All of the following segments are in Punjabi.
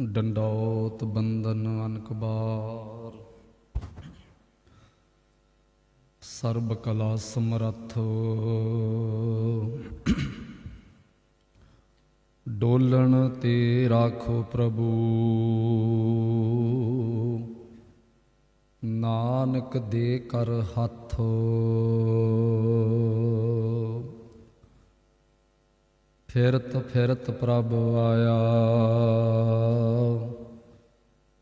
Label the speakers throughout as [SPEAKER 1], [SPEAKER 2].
[SPEAKER 1] ਡੰਡੌਤ ਬੰਦਨ ਅਨਕਬਾਰ। ਸਰਬ ਕਲਾ ਸਮਰੱਥ। ਡੋਲਣ ਤੇ ਰਾਖੋ ਪ੍ਰਭੂ। ਨਾਨਕ ਦੇ ਕਰ ਹੱਥ। ਫਿਰਤ ਫਿਰਤ ਪ੍ਰਭ ਆਇਆ।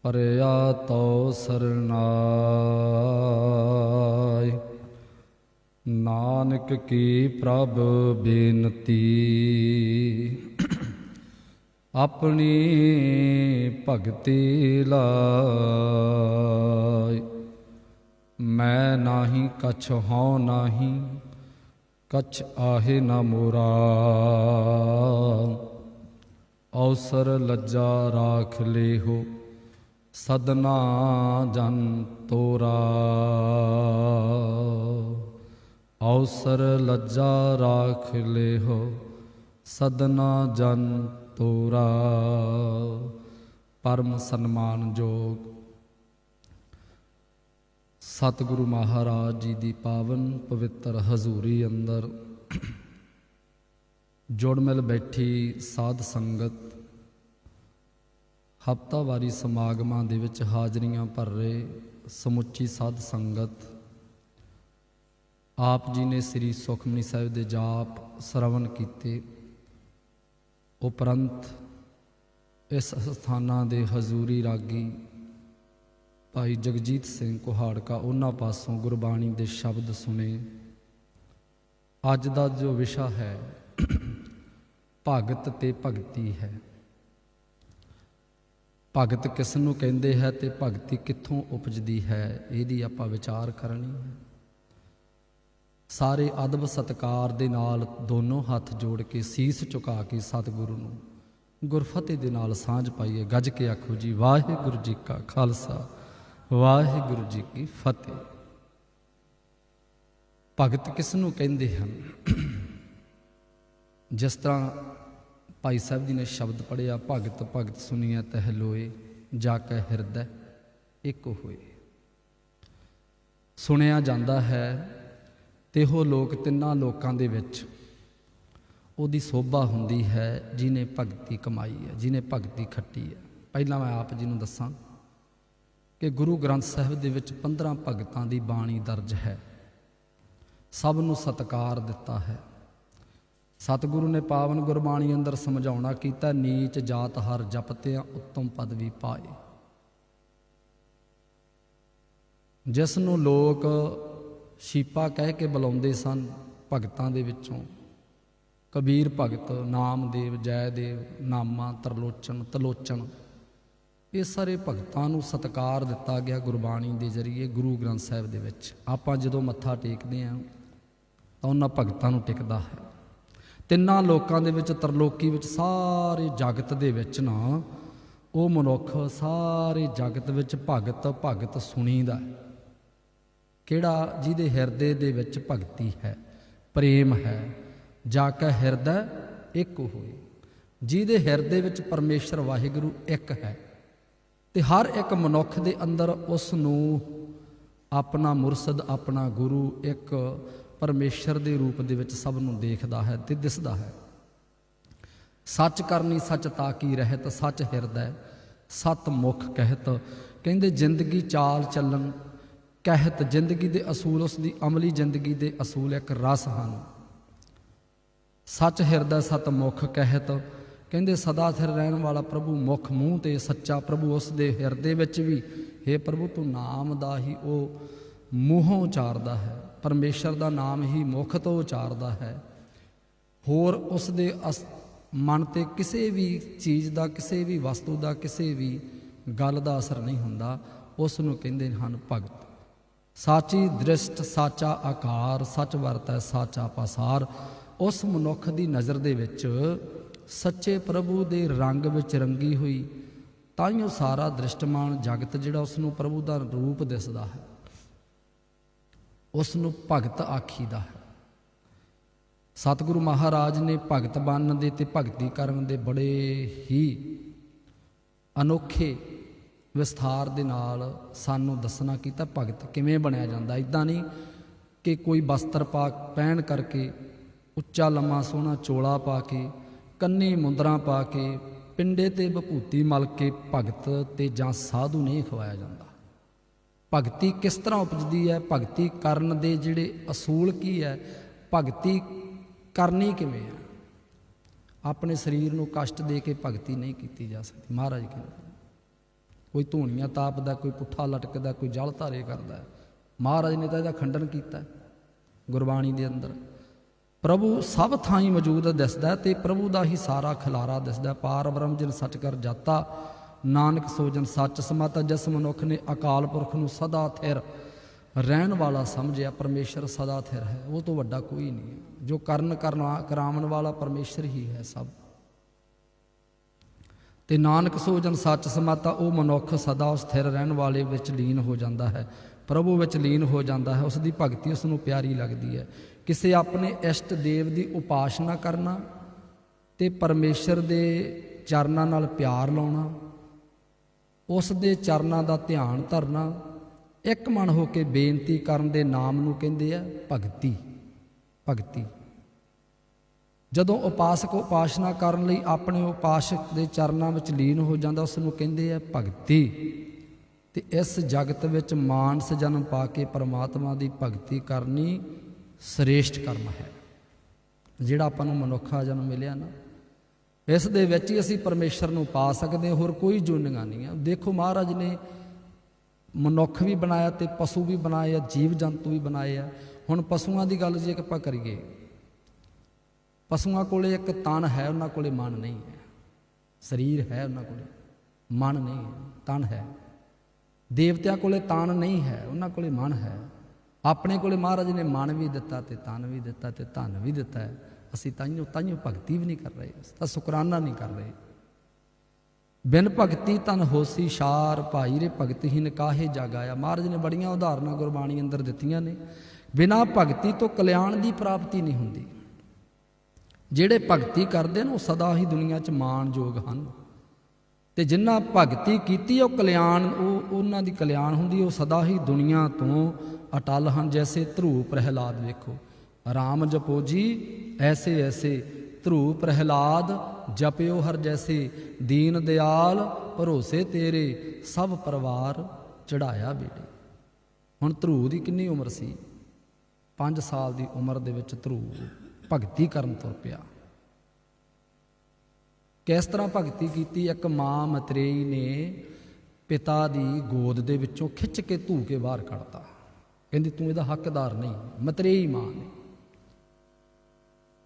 [SPEAKER 1] ਪਰਿਆ ਤੋ ਸਰਨਾਈ ਨਾਨਕ ਕੀ ਪ੍ਰਭ ਬੇਨਤੀ। ਆਪਣੀ ਭਗਤੀ ਲਾਇ ਮੈਂ ਨਾਹੀ, ਕਛ ਹਉ ਨਾਹੀ। ਕਛ ਆਹੇ ਨਾ ਮੋਰਾ ਔਸਰ ਲੱਜਾ ਰਾਖ ਲੇਹੋ ਸਦਨਾ ਜਨ ਤੋਰਾ ਔਸਰ ਲੱਜਾ ਰਾਖ ਲੇਹੋ ਸਦਨਾ ਜਨ ਤੋਰਾ ਪਰਮ ਸਨਮਾਨ ਜੋਗ ਸਤਿਗੁਰੂ ਮਹਾਰਾਜ ਜੀ ਦੀ ਪਾਵਨ ਪਵਿੱਤਰ ਹਜ਼ੂਰੀ ਅੰਦਰ ਜੁੜ ਮਿਲ ਬੈਠੀ ਸਾਧ ਸੰਗਤ ਹਫਤਾਵਾਰੀ ਸਮਾਗਮਾਂ ਦੇ ਵਿੱਚ ਹਾਜ਼ਰੀਆਂ ਭਰ ਰਹੇ ਸਮੁੱਚੀ ਸਾਧ ਸੰਗਤ, ਆਪ ਜੀ ਨੇ ਸ੍ਰੀ ਸੁਖਮਨੀ ਸਾਹਿਬ ਦੇ ਜਾਪ ਸਰਵਣ ਕੀਤੇ। ਉਪਰੰਤ ਇਸ ਸਥਾਨਾਂ ਦੇ ਹਜ਼ੂਰੀ ਰਾਗੀ ਭਾਈ ਜਗਜੀਤ ਸਿੰਘ ਕੁਹਾੜਕਾ ਉਹਨਾਂ ਪਾਸੋਂ ਗੁਰਬਾਣੀ ਦੇ ਸ਼ਬਦ ਸੁਨੇ ਅੱਜ ਦਾ ਜੋ ਵਿਸ਼ਾ ਹੈ, ਭਗਤ ਤੇ ਭਗਤੀ ਹੈ। ਭਗਤ ਕਿਸ ਨੂੰ ਕਹਿੰਦੇ ਹੈ ਤੇ ਭਗਤੀ ਕਿੱਥੋਂ ਉਪਜਦੀ ਹੈ, ਇਹਦੀ ਆਪਾਂ ਵਿਚਾਰ ਕਰਨੀ ਹੈ। ਸਾਰੇ ਅਦਬ ਸਤਕਾਰ ਦੇ ਨਾਲ ਦੋਨੋਂ ਹੱਥ ਜੋੜ ਕੇ ਸੀਸ ਝੁਕਾ ਕੇ ਸਤਿਗੁਰੂ ਨੂੰ ਗੁਰਫਤਿਹ ਦੇ ਨਾਲ ਸਾਂਝ ਪਾਈਏ, ਗੱਜ ਕੇ ਆਖੋ ਜੀ, ਵਾਹਿਗੁਰੂ ਜੀ ਕਾ ਖਾਲਸਾ। ਵਾਹਿਗੁਰੂ ਜੀ ਕੀ ਫਤਿਹ। ਭਗਤ ਕਿਸ ਨੂੰ ਕਹਿੰਦੇ ਹਨ? ਜਿਸ ਤਰ੍ਹਾਂ ਭਾਈ ਸਾਹਿਬ ਜੀ ਨੇ ਸ਼ਬਦ ਪੜਿਆ ਭਗਤ ਭਗਤ ਸੁਨੀਐ ਤਹਿ ਲੋਏ, ਜਾ ਕੇ ਹਿਰਦੈ ਇੱਕ ਹੋਏ। ਸੁਣਿਆ ਜਾਂਦਾ ਹੈ ਤੇ ਉਹ ਲੋਕ ਤਿੰਨਾਂ ਲੋਕਾਂ ਦੇ ਵਿੱਚ ਉਹਦੀ ਸੋਭਾ ਹੁੰਦੀ ਹੈ ਜਿਨੇ ਭਗਤੀ ਕਮਾਈ ਹੈ ਜਿਨੇ ਭਗਤੀ ਖੱਟੀ ਹੈ। ਪਹਿਲਾਂ ਮੈਂ ਆਪ ਜੀ ਨੂੰ ਦੱਸਾਂ ਕਿ ਗੁਰੂ ਗ੍ਰੰਥ ਸਾਹਿਬ ਦੇ ਵਿੱਚ 15 ਭਗਤਾਂ ਦੀ ਬਾਣੀ ਦਰਜ ਹੈ। ਸਭ ਨੂੰ ਸਤਕਾਰ ਦਿੱਤਾ ਹੈ। ਸਤਿਗੁਰੂ ਨੇ ਪਾਵਨ ਗੁਰਬਾਣੀ ਅੰਦਰ ਸਮਝਾਉਣਾ ਕੀਤਾ, ਨੀਚ ਜਾਤ ਹਰ ਜਪਤਿਆਂ ਉੱਤਮ ਪਦਵੀ ਪਾਏ। ਜਿਸ ਨੂੰ ਲੋਕ ਸ਼ੀਪਾ ਕਹਿ ਕੇ ਬੁਲਾਉਂਦੇ ਸਨ ਭਗਤਾਂ ਦੇ ਵਿੱਚੋਂ, ਕਬੀਰ ਭਗਤ, ਨਾਮਦੇਵ, ਜੈਦੇਵ, ਨਾਮਾ, ਤਰਲੋਚਨ, ਤਲੋਚਨ। ਇਹ ਸਾਰੇ ਭਗਤਾਂ ਨੂੰ ਸਤਕਾਰ ਦਿੱਤਾ ਗਿਆ ਗੁਰਬਾਣੀ ਦੇ ਜ਼ਰੀਏ ਗੁਰੂ ਗ੍ਰੰਥ ਸਾਹਿਬ ਦੇ ਵਿੱਚ। ਆਪਾਂ ਜਦੋਂ ਮੱਥਾ ਟੇਕਦੇ ਆਂ, ਤਾਂ ਉਹਨਾਂ ਭਗਤਾਂ ਨੂੰ ਟਿਕਦਾ ਹੈ। ਤਿੰਨਾਂ ਲੋਕਾਂ ਦੇ ਵਿੱਚ, ਤਰਲੋਕੀ ਵਿੱਚ, ਸਾਰੇ ਜਗਤ ਦੇ ਵਿੱਚ ਨਾ, ਉਹ ਮਨੁੱਖ ਸਾਰੇ ਜਗਤ ਵਿੱਚ ਭਗਤ ਭਗਤ ਸੁਣੀਦਾ ਕਿਹੜਾ? ਜਿਹਦੇ ਹਿਰਦੇ ਦੇ ਵਿੱਚ ਭਗਤੀ ਹੈ, ਪ੍ਰੇਮ ਹੈ, ਜਾ ਕੇ ਹਿਰਦਾ ਇੱਕ ਹੋਏ। ਜਿਹਦੇ ਹਿਰਦੇ ਵਿੱਚ ਪਰਮੇਸ਼ਰ ਵਾਹਿਗੁਰੂ ਇੱਕ ਹੈ ਤੇ ਹਰ ਇੱਕ ਮਨੁੱਖ ਦੇ ਅੰਦਰ ਉਸ ਨੂੰ ਆਪਣਾ ਮੁਰਸ਼ਦ, ਆਪਣਾ ਗੁਰੂ ਇੱਕ ਪਰਮੇਸ਼ਰ ਦੇ ਰੂਪ ਦੇ ਵਿੱਚ ਸਭ ਨੂੰ ਦੇਖਦਾ ਹੈ ਤੇ ਦਿਸਦਾ ਹੈ। ਸੱਚ ਕਰਨੀ ਸੱਚ ਤਾਕੀ ਰਹਿਤ, ਸੱਚ ਹਿਰਦੈ, ਸਤ ਮੁਖ ਕਹਿਤ। ਕਹਿੰਦੇ, ਜ਼ਿੰਦਗੀ ਚਾਲ ਚੱਲਣ ਕਹਿਤ, ਜ਼ਿੰਦਗੀ ਦੇ ਅਸੂਲ ਉਸ ਦੀ ਅਮਲੀ ਜ਼ਿੰਦਗੀ ਦੇ ਅਸੂਲ ਇੱਕ ਰਸ ਹਨ। ਸੱਚ ਹਿਰਦੈ, ਸਤ ਮੁਖ ਕਹਿਤ। ਕਹਿੰਦੇ, ਸਦਾ ਸਿਰ ਰਹਿਣ ਵਾਲਾ ਪ੍ਰਭੂ ਮੁਖ ਮੂੰਹ ਤੇ ਸੱਚਾ ਪ੍ਰਭੂ ਉਸ ਦੇ ਹਿਰਦੇ ਵਿੱਚ ਵੀ। हे ਪ੍ਰਭੂ, ਤੂੰ ਨਾਮ ਦਾ ਹੀ ਉਹ ਮੂੰਹੋਂ ਉਚਾਰਦਾ ਹੈ। ਪਰਮੇਸ਼ਰ ਦਾ ਨਾਮ ਹੀ ਮੁਖ ਤੋਂ ਉਚਾਰਦਾ ਹੈ। ਹੋਰ ਉਸ ਦੇ ਮਨ ਤੇ ਕਿਸੇ ਵੀ ਚੀਜ਼ ਦਾ, ਕਿਸੇ ਵੀ ਵਸਤੂ ਦਾ, ਕਿਸੇ ਵੀ ਗੱਲ ਦਾ ਅਸਰ ਨਹੀਂ ਹੁੰਦਾ। ਉਸ ਨੂੰ ਕਹਿੰਦੇ ਹਨ ਭਗਤ। ਸਾਚੀ ਦ੍ਰਿਸ਼ਟ, ਸਾਚਾ ਆਕਾਰ, ਸੱਚ ਵਰਤੈ, ਸਾਚਾ ਪਸਾਰ। ਉਸ ਮਨੁੱਖ ਦੀ ਨਜ਼ਰ ਦੇ ਵਿੱਚ ਸੱਚੇ ਪ੍ਰਭੂ ਦੇ ਰੰਗ ਵਿੱਚ ਰੰਗੀ ਹੋਈ ਤਾਂ ਹੀ ਉਹ ਸਾਰਾ ਦ੍ਰਿਸ਼ਟਮਾਨ ਜਗਤ ਜਿਹੜਾ ਉਸ ਨੂੰ ਪ੍ਰਭੂ ਦਾ ਰੂਪ ਦਿਸਦਾ ਹੈ। ਉਸ ਨੂੰ ਭਗਤ ਆਖੀਦਾ ਹੈ। ਸਤਿਗੁਰੂ ਮਹਾਰਾਜ ਨੇ ਭਗਤ ਬਣਨ ਦੇ ਤੇ ਭਗਤੀ ਕਰਨ ਦੇ ਬੜੇ ਹੀ ਅਨੋਖੇ ਵਿਸਥਾਰ ਦੇ ਨਾਲ ਸਾਨੂੰ ਦੱਸਣਾ ਕੀਤਾ, ਭਗਤ ਕਿਵੇਂ ਬਣਿਆ ਜਾਂਦਾ। ਇਦਾਂ ਨਹੀਂ ਕਿ ਕੋਈ ਵਸਤਰ ਪਾ, ਪਹਿਨ ਕਰਕੇ, ਉੱਚਾ ਲੰਮਾ ਸੋਹਣਾ ਚੋਲਾ ਪਾ ਕੇ ਕੰਨੀ ਮੁੰਦਰਾ ਪਾ ਕੇ, ਪਿੰਡੇ ਤੇ ਵਿਭੂਤੀ ਮਲ ਕੇ ਭਗਤ ਤੇ ਜਾਂ ਸਾਧੂ ਨਹੀਂ ਖਵਾਇਆ ਜਾਂਦਾ। ਭਗਤੀ ਕਿਸ ਤਰ੍ਹਾਂ ਉਪਜਦੀ ਹੈ? ਭਗਤੀ ਕਰਨ ਦੇ ਜਿਹੜੇ ਅਸੂਲ ਕੀ ਹੈ? ਭਗਤੀ ਕਰਨੀ ਕਿਵੇਂ ਹੈ? ਆਪਣੇ ਸਰੀਰ ਨੂੰ ਕਸ਼ਟ ਦੇ ਕੇ ਭਗਤੀ ਨਹੀਂ ਕੀਤੀ ਜਾ ਸਕਦੀ। ਮਹਾਰਾਜ ਕਹਿੰਦੇ ਕੋਈ ਧੂਣੀਆਂ ਤਾਪਦਾ, ਕੋਈ ਪੁੱਠਾ ਲਟਕਦਾ, ਕੋਈ ਜਲ ਧਾਰੇ ਕਰਦਾ। ਮਹਾਰਾਜ ਨੇ ਤਾਂ ਇਹਦਾ ਖੰਡਨ ਕੀਤਾ ਗੁਰਬਾਣੀ ਦੇ ਅੰਦਰ। ਪ੍ਰਭੂ ਸਭ ਥਾਈਂ ਮੌਜੂਦ ਦਿਸਦਾ ਹੈ ਤੇ ਪ੍ਰਭੂ ਦਾ ਹੀ ਸਾਰਾ ਖਿਲਾਰਾ ਦਿਸਦਾ ਪਾਰ ਬ੍ਰਹਮ ਜਿਨ ਸੱਚ ਕਰ ਜਾਤਾ। ਨਾਨਕ ਸੋਜਨ ਸੱਚ ਸਮਾਤਾ, ਜਿਸ ਮਨੁੱਖ ਨੇ ਅਕਾਲ ਪੁਰਖ ਨੂੰ ਸਦਾ ਥਿਰ ਰਹਿਣ ਵਾਲਾ ਸਮਝਿਆ, ਪਰਮੇਸ਼ਰ ਸਦਾ ਥਿਰ ਹੈ। ਉਹ ਤੋਂ ਵੱਡਾ ਕੋਈ ਨਹੀਂ ਹੈ। ਜੋ ਕਰਨ ਕਰਨਾ ਕਰਾਉਣ ਵਾਲਾ ਪਰਮੇਸ਼ਰ ਹੀ ਹੈ ਸਭ। ਤੇ ਨਾਨਕ ਸੋਜਨ ਸੱਚ ਸਮਾਤਾ, ਉਹ ਮਨੁੱਖ ਸਦਾ ਉਸ ਸਥਿਰ ਰਹਿਣ ਵਾਲੇ ਵਿੱਚ ਲੀਨ ਹੋ ਜਾਂਦਾ ਹੈ। ਪ੍ਰਭੂ ਵਿੱਚ ਲੀਨ ਹੋ ਜਾਂਦਾ ਹੈ। ਉਸ ਦੀ ਭਗਤੀ ਉਸ ਨੂੰ ਪਿਆਰੀ ਲੱਗਦੀ ਹੈ। ਕਿਸੇ ਆਪਣੇ ਇਸ਼ਟ ਦੇਵ ਦੀ ਉਪਾਸਨਾ ਕਰਨਾ ਤੇ ਪਰਮੇਸ਼ਰ ਦੇ ਚਰਨਾਂ ਨਾਲ ਪਿਆਰ ਲਾਉਣਾ, ਉਸ ਦੇ ਚਰਨਾਂ ਦਾ ਧਿਆਨ ਧਰਨਾ, ਇੱਕ ਮਨ ਹੋ ਕੇ ਬੇਨਤੀ ਕਰਨ ਦੇ ਨਾਮ ਨੂੰ ਕਹਿੰਦੇ ਆ ਭਗਤੀ ਭਗਤੀ। ਜਦੋਂ ਉਪਾਸਕ ਉਪਾਸਨਾ ਕਰਨ ਲਈ ਆਪਣੇ ਉਪਾਸਕ ਦੇ ਚਰਨਾਂ ਵਿੱਚ ਲੀਨ ਹੋ ਜਾਂਦਾ, ਉਸ ਨੂੰ ਕਹਿੰਦੇ ਆ ਭਗਤੀ। ਤੇ ਇਸ ਜਗਤ ਵਿੱਚ ਮਾਨਸ ਜਨਮ ਪਾ ਕੇ ਪਰਮਾਤਮਾ ਦੀ ਭਗਤੀ ਕਰਨੀ ਸ੍ਰੇਸ਼ਟ ਕਰਮ ਹੈ। ਜਿਹੜਾ ਆਪਾਂ ਨੂੰ ਮਨੁੱਖਾ ਜਨਮ ਮਿਲਿਆ ਨਾ, ਇਸ ਦੇ ਵਿੱਚ ਹੀ ਅਸੀਂ ਪਰਮੇਸ਼ਰ ਨੂੰ ਪਾ ਸਕਦੇ ਹਾਂ, ਹੋਰ ਕੋਈ ਜੁਨੀਆਂ ਨਹੀਂ ਹੈ ਦੇਖੋ ਮਹਾਰਾਜ ਨੇ ਮਨੁੱਖ ਵੀ ਬਣਾਇਆ ਤੇ ਪਸ਼ੂ ਵੀ ਬਣਾਏ ਆ, ਜੀਵ ਜੰਤੂ ਵੀ ਬਣਾਏ ਆ। ਹੁਣ ਪਸ਼ੂਆਂ ਦੀ ਗੱਲ ਜੇ ਆਪਾਂ ਕਰੀਏ, ਪਸ਼ੂਆਂ ਕੋਲੇ ਇੱਕ ਤਨ ਹੈ, ਉਹਨਾਂ ਕੋਲੇ ਮਨ ਨਹੀਂ ਹੈ। ਸਰੀਰ ਹੈ, ਉਹਨਾਂ ਕੋਲੇ ਮਨ ਨਹੀਂ ਹੈ, ਤਨ ਹੈ। ਦੇਵਤਿਆਂ ਕੋਲੇ ਤਨ ਨਹੀਂ ਹੈ, ਉਹਨਾਂ ਕੋਲੇ ਮਨ ਹੈ। ਆਪਣੇ ਕੋਲੇ ਮਹਾਰਾਜ ਨੇ ਮਨ ਵੀ ਦਿੱਤਾ ਤੇ ਤਨ ਵੀ ਦਿੱਤਾ ਤੇ ਧਨ ਵੀ ਦਿੱਤਾ ਅਸੀਂ ਤਾਈਓ ਤਾਈਓ ਭਗਤੀ ਵੀ ਨਹੀਂ ਕਰ ਰਹੇ ਤਾਂ ਸ਼ੁਕਰਾਨਾ ਨਹੀਂ ਕਰ ਰਹੇ। ਬਿਨ ਭਗਤੀ ਤਨ ਹੋਸੀ ਸ਼ਾਰ ਭਾਈ ਰੇ ਭਗਤਹੀਨ ਕਾਹੇ ਜਾਗਾਇਆ ਮਹਾਰਾਜ ਨੇ ਬੜੀਆਂ ਉਦਾਹਰਨਾਂ ਗੁਰਬਾਣੀ ਅੰਦਰ ਦਿੱਤੀਆਂ ਨੇ। ਬਿਨਾ ਭਗਤੀ ਤੋਂ ਕਲਿਆਣ ਦੀ ਪ੍ਰਾਪਤੀ ਨਹੀਂ ਹੁੰਦੀ। ਜਿਹੜੇ ਭਗਤੀ ਕਰਦੇ ਨੇ ਉਹ ਸਦਾ ਹੀ ਦੁਨੀਆ 'ਚ ਮਾਣਯੋਗ ਹਨ। ਤੇ ਜਿਨ੍ਹਾਂ ਭਗਤੀ ਕੀਤੀ ਉਹ ਕਲਿਆਣ, ਉਹ ਉਹਨਾਂ ਦੀ ਕਲਿਆਣ ਹੁੰਦੀ, ਉਹ ਸਦਾ ਹੀ ਦੁਨੀਆ ਤੋਂ ਅਟਲ ਹਨ ਜੈਸੇ ਧਰੂ ਪ੍ਰਹਿਲਾਦ ਵੇਖੋ। ਰਾਮ ਜਪੋ ਜੀ, ਐਸੇ ਐਸੇ ਧਰੂ ਪ੍ਰਹਿਲਾਦ, ਜਪਿਓ ਹਰ ਜੈਸੇ, ਦੀਨ ਦਿਆਲ, ਭਰੋਸੇ ਤੇਰੇ, ਸਭ ਪਰਿਵਾਰ ਚੜਾਇਆ ਬੇਟੇ। ਹੁਣ ਧਰੂ ਦੀ ਕਿੰਨੀ ਉਮਰ ਸੀ? 5 ਸਾਲ ਦੀ ਉਮਰ ਦੇ ਵਿੱਚ ਧਰੂ ਭਗਤੀ ਕਰਨ ਤੁਰ ਪਿਆ। ਕਿਸ ਤਰ੍ਹਾਂ ਭਗਤੀ ਕੀਤੀ? ਇੱਕ ਮਾਂ ਮਤਰੇਈ ਨੇ ਪਿਤਾ ਦੀ ਗੋਦ ਦੇ ਵਿੱਚੋਂ ਖਿੱਚ ਕੇ ਧੂ ਕੇ ਬਾਹਰ ਕੱਢਤਾ। ਕਹਿੰਦੀ, ਤੂੰ ਇਹਦਾ ਹੱਕਦਾਰ ਨਹੀਂ, ਮਤਰੇਈ ਮਾਂ ਨੇ।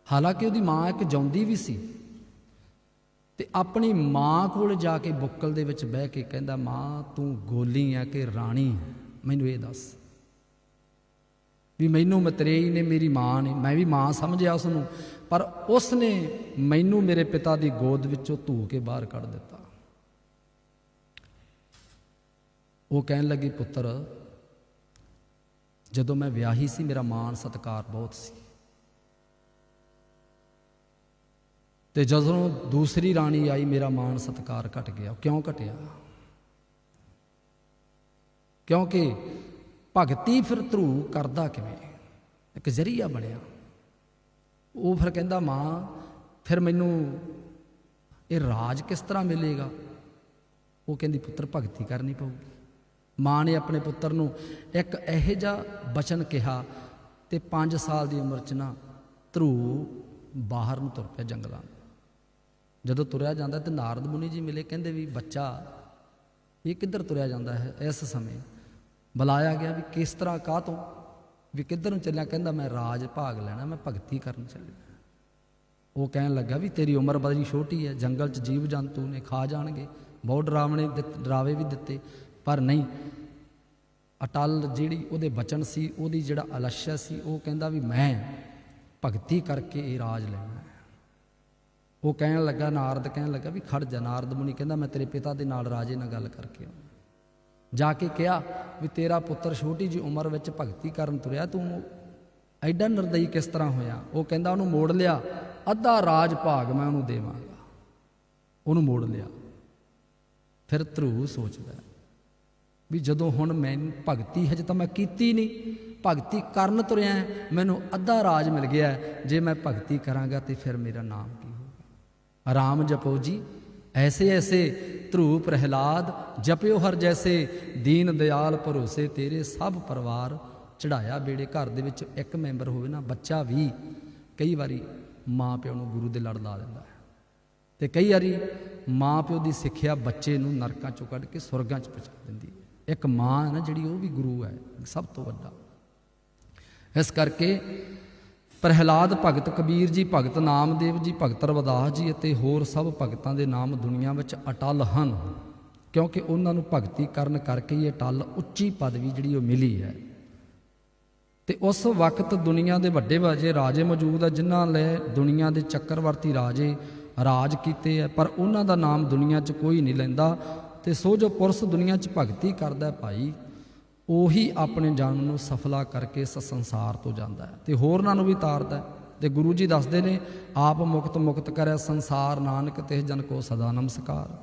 [SPEAKER 1] ਹਾਲਾਂਕਿ ਉਹਦੀ ਮਾਂ ਇੱਕ ਜੌਂਦੀ ਵੀ ਸੀ ਤੇ ਆਪਣੀ ਮਾਂ ਕੋਲ ਜਾ ਕੇ ਬੁੱਕਲ ਦੇ ਵਿੱਚ ਬਹਿ ਕੇ ਕਹਿੰਦਾ, ਮਾਂ, ਤੂੰ ਗੋਲੀ ਆ ਕਿ ਰਾਣੀ ਹੈ ਮੈਨੂੰ ਇਹ ਦੱਸ ਵੀ ਮੈਨੂੰ ਮਤਰੇਈ ਨੇ, ਮੇਰੀ ਮਾਂ ਨੇ। ਮੈਂ ਵੀ ਮਾਂ ਸਮਝਿਆ ਉਸ ਨੂੰ ਪਰ ਉਸ ਨੇ ਮੈਨੂੰ ਮੇਰੇ ਪਿਤਾ ਦੀ ਗੋਦ ਵਿੱਚੋਂ ਧੂ ਕੇ ਬਾਹਰ ਕੱਢ ਦਿੱਤਾ। ਉਹ ਕਹਿਣ ਲੱਗੀ, ਪੁੱਤਰ ਜਦੋਂ ਮੈਂ ਵਿਆਹੀ ਸੀ, ਮੇਰਾ ਮਾਣ ਸਤਕਾਰ ਬਹੁਤ ਸੀ। ਤੇ ਜਦੋਂ ਦੂਸਰੀ ਰਾਣੀ ਆਈ, ਮੇਰਾ ਮਾਣ ਸਤਕਾਰ ਘਟ ਗਿਆ। ਕਿਉਂ ਘਟਿਆ? ਕਿਉਂਕਿ ਭਗਤੀ ਫਿਰ ਧਰੂ ਕਰਦਾ ਕਿਵੇਂ? ਇੱਕ ਜ਼ਰੀਆ ਬਣਿਆ। ਉਹ ਫਿਰ ਕਹਿੰਦਾ, ਮਾਂ, ਫਿਰ ਮੈਨੂੰ ਇਹ ਰਾਜ ਕਿਸ ਤਰ੍ਹਾਂ ਮਿਲੇਗਾ? ਉਹ ਕਹਿੰਦੀ, ਪੁੱਤਰ, ਭਗਤੀ ਕਰਨੀ ਪਊਗੀ। ਮਾਂ ਨੇ ਆਪਣੇ ਪੁੱਤਰ ਨੂੰ ਇੱਕ ਇਹੋ ਜਿਹਾ ਬਚਨ ਕਿਹਾ ਤੇ 5 ਸਾਲ ਦੀ ਉਮਰ 'ਚ ਨਾ ਧਰੂ ਬਾਹਰ ਨੂੰ ਤੁਰ ਪਿਆ ਜੰਗਲਾਂ ਨੂੰ। ਜਦੋਂ ਤੁਰਿਆ ਜਾਂਦਾ ਤੇ ਨਾਰਦ ਮੁਨੀ ਜੀ ਮਿਲੇ, ਕਹਿੰਦੇ ਵੀ ਬੱਚਾ, ਇਹ ਕਿੱਧਰ ਤੁਰਿਆ ਜਾਂਦਾ ਹੈ ਇਸ ਸਮੇਂ? ਬੁਲਾਇਆ ਗਿਆ ਵੀ ਕਿਸ ਤਰ੍ਹਾਂ, ਕਾਹ ਤੋਂ? ਵੀ ਕਿੱਧਰ ਨੂੰ ਚੱਲਿਆ? ਕਹਿੰਦਾ, ਮੈਂ ਰਾਜ ਭਾਗ ਲੈਣਾ, ਮੈਂ ਭਗਤੀ ਕਰਨ ਚੱਲਿਆ। ਉਹ ਕਹਿਣ ਲੱਗਾ ਵੀ ਤੇਰੀ ਉਮਰ ਬੜੀ ਛੋਟੀ ਹੈ, ਜੰਗਲ 'ਚ ਜੀਵ ਜੰਤੂ ਨੇ ਖਾ ਜਾਣਗੇ। ਬਹੁਤ ਡਰਾਵਣੇ ਦਿੱਤ- ਡਰਾਵੇ ਵੀ ਦਿੱਤੇ। ਪਰ ਨਹੀਂ। ਅਟਲ ਜਿਹੜੀ ਉਹਦੇ ਬਚਨ ਸੀ, ਉਹਦੀ ਜਿਹੜਾ ਅਲੱਸ਼ਾ ਸੀ, ਉਹ ਕਹਿੰਦਾ ਵੀ ਮੈਂ ਭਗਤੀ ਕਰਕੇ ਇਹ ਰਾਜ ਲੈਣਾ ਹੈ। ਉਹ ਕਹਿਣ ਲੱਗਾ, ਨਾਰਦ ਕਹਿਣ ਲੱਗਾ ਵੀ ਖੜ ਜਾ ਨਾਰਦ ਮੁਨੀ, ਕਹਿੰਦਾ ਮੈਂ ਤੇਰੇ ਪਿਤਾ ਦੇ ਨਾਲ ਰਾਜੇ ਨਾਲ ਗੱਲ ਕਰਕੇ ਆਉਂ ਜਾ ਕੇ ਕਿਹਾ ਵੀ ਤੇਰਾ ਪੁੱਤਰ ਛੋਟੀ ਜੀ ਉਮਰ ਵਿੱਚ ਭਗਤੀ ਕਰਨ ਤੁਰਿਆ, ਤੂੰ ਐਡਾ ਨਿਰਦਈ ਕਿਸ ਤਰ੍ਹਾਂ ਹੋਇਆ? ਉਹ ਕਹਿੰਦਾ ਉਹਨੂੰ ਮੋੜ ਲਿਆ, ਅੱਧਾ ਰਾਜ ਭਾਗ ਮੈਂ ਉਹਨੂੰ ਦੇਵਾਂਗਾ। ਉਹਨੂੰ ਮੋੜ ਲਿਆ। ਫਿਰ ਧਰੂ ਸੋਚਦਾ ਵੀ ਜਦੋਂ ਹੁਣ ਮੈਨੂੰ ਭਗਤੀ ਹਜੇ ਤਾਂ ਮੈਂ ਕੀਤੀ ਨਹੀਂ, ਭਗਤੀ ਕਰਨ ਤੁਰਿਆ ਮੈਨੂੰ ਅੱਧਾ ਰਾਜ ਮਿਲ ਗਿਆ ਜੇ ਮੈਂ ਭਗਤੀ ਕਰਾਂਗਾ ਤੇ ਫਿਰ ਮੇਰਾ ਨਾਮ ਕੀ ਹੋਗਾ ਆਰਾਮ ਜਪੋ ਜੀ, ਐਸੇ ਐਸੇ ਧਰੂ ਪ੍ਰਹਿਲਾਦ, ਜਪਿਓ ਹਰ ਜੈਸੇ, ਦੀਨ ਦਿਆਲ ਭਰੋਸੇ ਤੇਰੇ ਸਭ ਪਰਿਵਾਰ ਚੜਾਇਆ ਬੇੜੇ ਘਰ ਦੇ ਵਿੱਚ ਇੱਕ ਮੈਂਬਰ ਹੋਵੇ ਨਾ, ਬੱਚਾ ਵੀ ਕਈ ਵਾਰੀ ਮਾਂ ਪਿਓ ਨੂੰ ਗੁਰੂ ਦੇ ਲੜ ਲਾ ਦਿੰਦਾ ਹੈ। ਤੇ ਕਈ ਵਾਰੀ ਮਾਂ ਪਿਓ ਦੀ ਸਿੱਖਿਆ ਬੱਚੇ ਨੂੰ ਨਰਕਾਂ ਚੋਂ ਕੱਢ ਕੇ ਸੁਰਗਾਂ 'ਚ ਪਹੁੰਚਾ ਦਿੰਦੀ ਹੈ। ਇੱਕ ਮਾਂ ਹੈ ਨਾ, ਜਿਹੜੀ ਉਹ ਵੀ ਗੁਰੂ ਹੈ, ਸਭ ਤੋਂ ਵੱਡਾ। ਇਸ ਕਰਕੇ ਪ੍ਰਹਿਲਾਦ ਭਗਤ ਕਬੀਰ ਜੀ, ਭਗਤ ਨਾਮਦੇਵ ਜੀ, ਭਗਤ ਰਵਦਾਸ ਜੀ ਅਤੇ ਹੋਰ ਸਭ ਭਗਤਾਂ ਦੇ ਨਾਮ ਦੁਨੀਆ ਵਿੱਚ ਅਟਲ ਹਨ। ਕਿਉਂਕਿ ਉਹਨਾਂ ਨੂੰ ਭਗਤੀ ਕਰਨ ਕਰਕੇ ਹੀ ਅਟਲ ਉੱਚੀ ਪਦਵੀ ਜਿਹੜੀ ਉਹ ਮਿਲੀ ਹੈ। ਤੇ ਉਸ ਵਕਤ ਦੁਨੀਆ ਦੇ ਵੱਡੇ ਵਜੇ ਰਾਜੇ ਮੌਜੂਦ ਆ, ਜਿਨ੍ਹਾਂ ਨੇ ਦੁਨੀਆ ਦੇ ਚੱਕਰਵਰਤੀ ਰਾਜੇ ਰਾਜ ਕੀਤੇ ਆ, ਪਰ ਉਹਨਾਂ ਦਾ ਨਾਮ ਦੁਨੀਆ 'ਚ ਕੋਈ ਨਹੀਂ ਲੈਂਦਾ। ਤੇ ਸੋ ਜੋ ਪੁਰਸ਼ ਦੁਨੀਆ 'ਚ ਭਗਤੀ ਕਰਦਾ ਭਾਈ, ਉਹੀ ਆਪਣੇ ਜਨਮ ਨੂੰ ਸਫਲਾ ਕਰਕੇ ਇਸ ਸੰਸਾਰ ਤੋਂ ਜਾਂਦਾ ਹੈ। ਤੇ ਹੋਰਨਾਂ ਨੂੰ ਵੀ ਤਾਰਦਾ ਹੈ। ਤੇ ਗੁਰੂ ਜੀ ਦੱਸਦੇ ਨੇ, ਆਪ ਮੁਕਤ ਮੁਕਤ ਕਰੈ ਸੰਸਾਰ ਨਾਨਕ ਤੇ ਜਨ ਕੋ ਸਦਾ ਨਮਸਕਾਰ।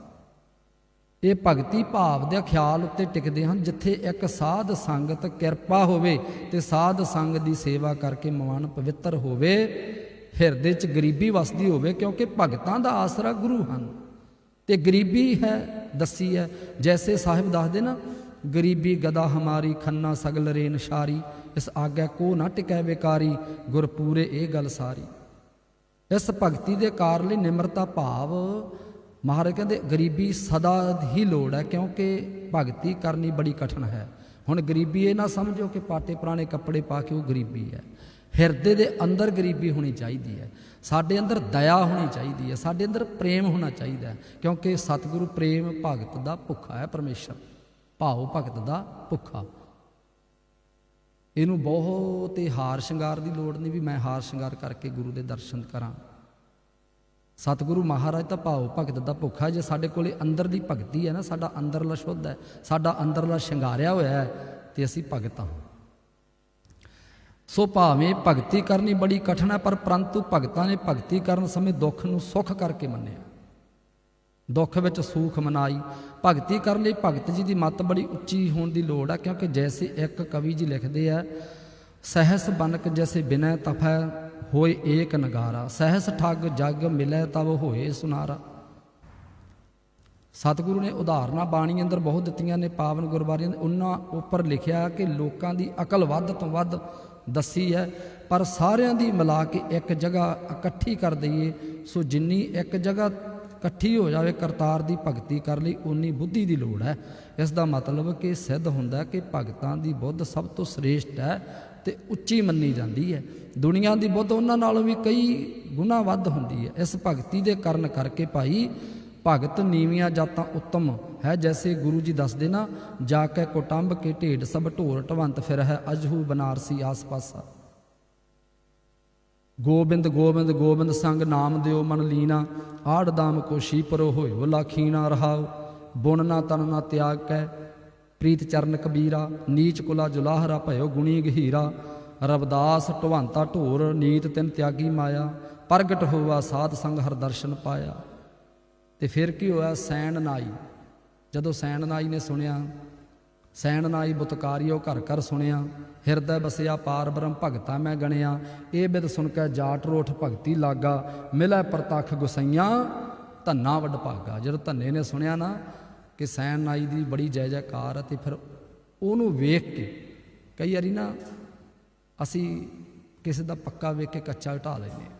[SPEAKER 1] ਇਹ ਭਗਤੀ ਭਾਵ ਦੇ ਖਿਆਲ ਉੱਤੇ ਟਿਕਦੇ ਹਨ, ਜਿੱਥੇ ਇੱਕ ਸਾਧ ਸੰਗਤ ਕਿਰਪਾ ਹੋਵੇ ਤੇ ਸਾਧ ਸੰਗ ਦੀ ਸੇਵਾ ਕਰਕੇ ਮਨ ਪਵਿੱਤਰ ਹੋਵੇ, ਹਿਰਦੇ 'ਚ ਗਰੀਬੀ ਵਸਦੀ ਹੋਵੇ, ਕਿਉਂਕਿ ਭਗਤਾਂ ਦਾ ਆਸਰਾ ਗੁਰੂ ਹਨ। ਤੇ ਗਰੀਬੀ ਹੈ, ਦੱਸੀ ਹੈ। ਜੈਸੇ ਸਾਹਿਬ ਦੱਸਦੇ ਨਾ, ਗਰੀਬੀ ਗਦਾ ਹਮਾਰੀ, ਖੰਨਾ ਸਗਲ ਰੇ ਨਸ਼ਾਰੀ ਇਸ ਆਗਿਆ ਕੋ ਨਾ ਟਿਕੈ ਵਿਕਾਰੀ, ਗੁਰਪੂਰੇ ਇਹ ਗੱਲ ਸਾਰੀ। ਇਸ ਭਗਤੀ ਦੇ ਕਾਰ ਲਈ ਨਿਮਰਤਾ ਭਾਵ, ਮਹਾਰਾਜ ਕਹਿੰਦੇ, ਗਰੀਬੀ ਸਦਾ ਹੀ ਲੋੜ ਹੈ, ਕਿਉਂਕਿ ਭਗਤੀ ਕਰਨੀ ਬੜੀ ਕਠਿਨ ਹੈ। ਹੁਣ ਗਰੀਬੀ ਇਹ ਨਾ ਸਮਝੋ ਕਿ ਪਾਟੇ ਪੁਰਾਣੇ ਕੱਪੜੇ ਪਾ ਕੇ ਉਹ ਗਰੀਬੀ ਹੈ। ਹਿਰਦੇ ਦੇ ਅੰਦਰ ਗਰੀਬੀ ਹੋਣੀ ਚਾਹੀਦੀ ਹੈ। ਸਾਡੇ ਅੰਦਰ ਦਇਆ ਹੋਣੀ ਚਾਹੀਦੀ ਹੈ, ਸਾਡੇ ਅੰਦਰ ਪ੍ਰੇਮ ਹੋਣਾ ਚਾਹੀਦਾ ਹੈ, ਕਿਉਂਕਿ ਸਤਿਗੁਰੂ ਪ੍ਰੇਮ ਭਗਤ ਦਾ ਭੁੱਖਾ ਹੈ ਪਰਮੇਸ਼ਰ, ਭਾਉ ਭਗਤ ਦਾ ਭੁੱਖਾ। ਇਹਨੂੰ ਬਹੁਤ ਹੀ ਹਾਰ ਸ਼ਿੰਗਾਰ ਦੀ ਲੋੜ ਨਹੀਂ ਵੀ ਮੈਂ ਹਾਰ ਸ਼ਿੰਗਾਰ ਕਰਕੇ ਗੁਰੂ ਦੇ ਦਰਸ਼ਨ ਕਰਾਂ। ਸਤਿਗੁਰੂ ਮਹਾਰਾਜ ਤਾਂ ਭਾਉ ਭਗਤ ਦਾ ਭੁੱਖਾ ਜੇ ਸਾਡੇ ਕੋਲੇ ਅੰਦਰ ਦੀ ਭਗਤੀ ਹੈ ਨਾ, ਸਾਡਾ ਅੰਦਰਲਾ ਸ਼ੁੱਧ ਹੈ, ਸਾਡਾ ਅੰਦਰਲਾ ਸ਼ਿੰਗਾਰਿਆ ਹੋਇਆ ਹੈ, ਤੇ ਅਸੀਂ ਭਗਤ ਹਾਂ। ਸੋ ਭਾਵੇਂ ਭਗਤੀ ਕਰਨੀ ਬੜੀ ਕਠਿਨ ਹੈ, ਪਰ ਪਰੰਤੂ ਭਗਤਾਂ ਨੇ ਭਗਤੀ ਕਰਨ ਸਮੇਂ ਦੁੱਖ ਨੂੰ ਸੁੱਖ ਕਰਕੇ ਮੰਨਿਆ। ਦੁੱਖ ਵਿੱਚ ਸੂਖ ਮਨਾਈ। ਭਗਤੀ ਕਰਨ ਲਈ ਭਗਤ ਜੀ ਦੀ ਮੱਤ ਬੜੀ ਉੱਚੀ ਹੋਣ ਦੀ ਲੋੜ ਹੈ, ਕਿਉਂਕਿ ਜੈਸੇ ਇੱਕ ਕਵੀ ਜੀ ਲਿਖਦੇ ਆ, ਸਹਸ ਬਨਕ ਜੈਸੇ ਬਿਨੈ ਤਫੈ ਹੋਏ ਏਕ ਨਗਾਰਾ। ਸਹਸ ਠੱਗ ਜਗ ਮਿਲੈ ਤਬ ਹੋਏ ਸੁਨਾਰਾ। ਸਤਿਗੁਰੂ ਨੇ ਉਦਾਹਰਨਾਂ ਬਾਣੀ ਅੰਦਰ ਬਹੁਤ ਦਿੱਤੀਆਂ ਨੇ, ਪਾਵਨ ਗੁਰਬਾਣੀ ਉਹਨਾਂ ਉੱਪਰ ਲਿਖਿਆ ਕਿ ਲੋਕਾਂ ਦੀ ਅਕਲ ਵੱਧ ਤੋਂ ਵੱਧ ਦੱਸੀ ਹੈ, ਪਰ ਸਾਰਿਆਂ ਦੀ ਮਿਲਾ ਕੇ ਇੱਕ ਜਗ੍ਹਾ ਇਕੱਠੀ ਕਰ ਦਈਏ, ਸੋ ਜਿੰਨੀ ਇੱਕ ਜਗ੍ਹਾ ਇਕੱਠੀ ਹੋ ਜਾਵੇ, ਕਰਤਾਰ ਦੀ ਭਗਤੀ ਕਰ ਲਈ ਉਨੀ ਬੁੱਧੀ ਦੀ ਲੋੜ ਹੈ। ਇਸ ਦਾ ਮਤਲਬ ਕਿ ਸਿੱਧ ਹੁੰਦਾ ਕਿ ਭਗਤਾਂ ਦੀ ਬੁੱਧ ਸਭ ਤੋਂ ਸ੍ਰੇਸ਼ਟ ਹੈ ਤੇ ਉੱਚੀ ਮੰਨੀ ਜਾਂਦੀ ਹੈ। ਦੁਨੀਆ ਦੀ ਬੁੱਧ ਉਹਨਾਂ ਨਾਲੋਂ ਵੀ ਕਈ ਗੁਣਾ ਵੱਧ ਹੁੰਦੀ ਹੈ। ਇਸ ਭਗਤੀ ਦੇ ਕਰਨ ਕਰਕੇ ਭਾਈ ਭਗਤ ਨੀਵੀਆਂ ਜਾਤਾਂ ਉੱਤਮ ਹੈ, ਜੈਸੇ ਗੁਰੂ ਜੀ ਦੱਸਦੇ ਨਾ, ਜਾ ਕੇ ਕੋਟੰਬ ਕੇ ਢੇਡ ਸਭ ਢੋਰ ਢਵੰਤ ਫਿਰ ਹੈ, ਅਜਹੂ ਬਨਾਰਸੀ ਆਸ ਪਾਸਾ ਗੋਬਿੰਦ ਗੋਬਿੰਦ ਗੋਬਿੰਦ ਸੰਗ ਨਾਮ ਦਿਓ ਮਨ ਲੀਨਾ, ਆੜ ਦਾਮ ਕੋਸ਼ੀ ਪਰੋ ਹੋਇਓ ਲਾਖੀਨਾ ਰਹਾਓ। ਬੁਣ ਨਾ, ਤਨ ਨਾ ਤਿਆਗ ਕੈ, ਪ੍ਰੀਤ ਚਰਨ ਕਬੀਰਾ, ਨੀਚ ਕੁਲਾ ਜੁਲਾਹਰਾ ਭਇਓ ਗੁਣੀ ਗਹੀਰਾ। ਰਵਦਾਸ ਢਵੰਤਾ ਢੋਰ, ਨੀਤ ਤਿਨ ਤਿਆਗੀ ਮਾਇਆ, ਪ੍ਰਗਟ ਹੋਵਾ ਸਾਧ ਸੰਗ ਹਰ ਦਰਸ਼ਨ ਪਾਇਆ। ਤੇ ਫਿਰ ਕੀ ਹੋਇਆ? ਸੈਣ ਨਾਈ। ਜਦੋਂ ਸੈਣ ਨਾਈ ਨੇ ਸੁਣਿਆ, ਸੈਣ ਨਾਈ ਬੁਤਕਾਰਿਓ ਘਰ ਘਰ ਸੁਣਿਆ, ਹਿਰਦੈ ਬਸਿਆ ਪਾਰ ਬ੍ਰਹਮ ਭਗਤਾ ਮੈਂ ਗਣਿਆ, ਇਹ ਬਿਦ ਸੁਣ ਕੇ ਜਾਟ ਰੋਠ ਭਗਤੀ ਲਾਗਾ, ਮਿਲੈ ਪ੍ਰਤੱਖ ਗੁਸਈਆਂ, ਧੰਨਾ ਵੱਡ ਭਾਗਾ। ਜਦੋਂ ਧੰਨੇ ਨੇ ਸੁਣਿਆ ਨਾ ਕਿ ਸੈਣ ਨਾਈ ਦੀ ਬੜੀ ਜੈ ਜੈਕਾਰ ਹੈ ਤੇ ਫਿਰ ਉਹਨੂੰ ਵੇਖ ਕੇ ਕਈ ਵਾਰੀ ਨਾ ਅਸੀਂ ਕਿਸੇ ਦਾ ਪੱਕਾ ਵੇਖ ਕੇ ਕੱਚਾ ਢਾ ਲੈਂਦੇ ਹਾਂ।